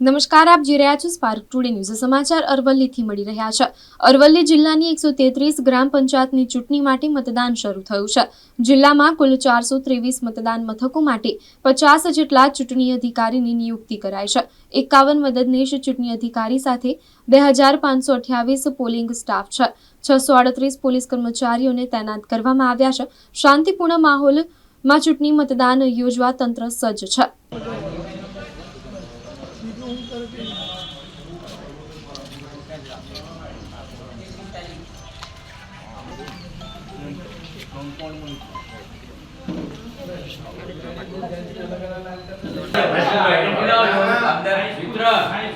નમસ્કાર, આપ જોઈ રહ્યા છો સ્પાર્ક ટુડે ન્યૂઝ સમાચાર અરવલ્લીથી મળી રહ્યા છે. અરવલ્લી જિલ્લાની એકસો તેત્રીસ ગ્રામ પંચાયતની ચૂંટણી માટે મતદાન શરૂ થયું છે. જિલ્લામાં કુલ ચારસો ત્રેવીસ મતદાન મથકો માટે પચાસ જેટલા ચૂંટણી અધિકારીની નિયુક્તિ કરાઈ છે. એકાવન મદદનીશ ચૂંટણી અધિકારી સાથે બે હજાર પાંચસો અઠ્યાવીસ પોલિંગ સ્ટાફ છે. છસો આડત્રીસ પોલીસ કર્મચારીઓને તૈનાત કરવામાં આવ્યા છે. શાંતિપૂર્ણ માહોલમાં ચૂંટણી મતદાન યોજવા તંત્ર સજ્જ છે.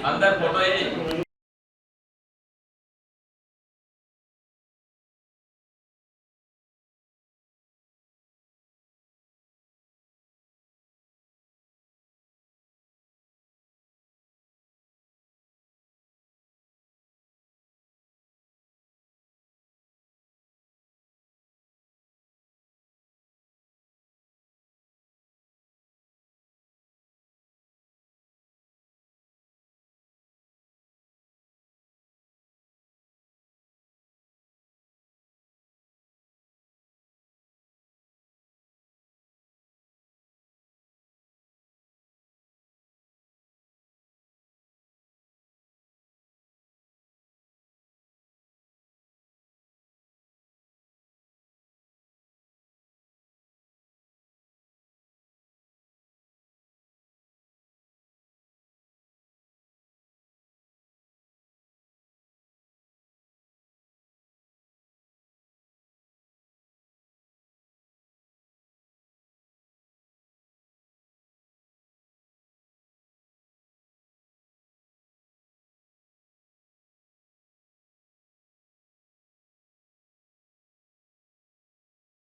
आमदार फोटो आहे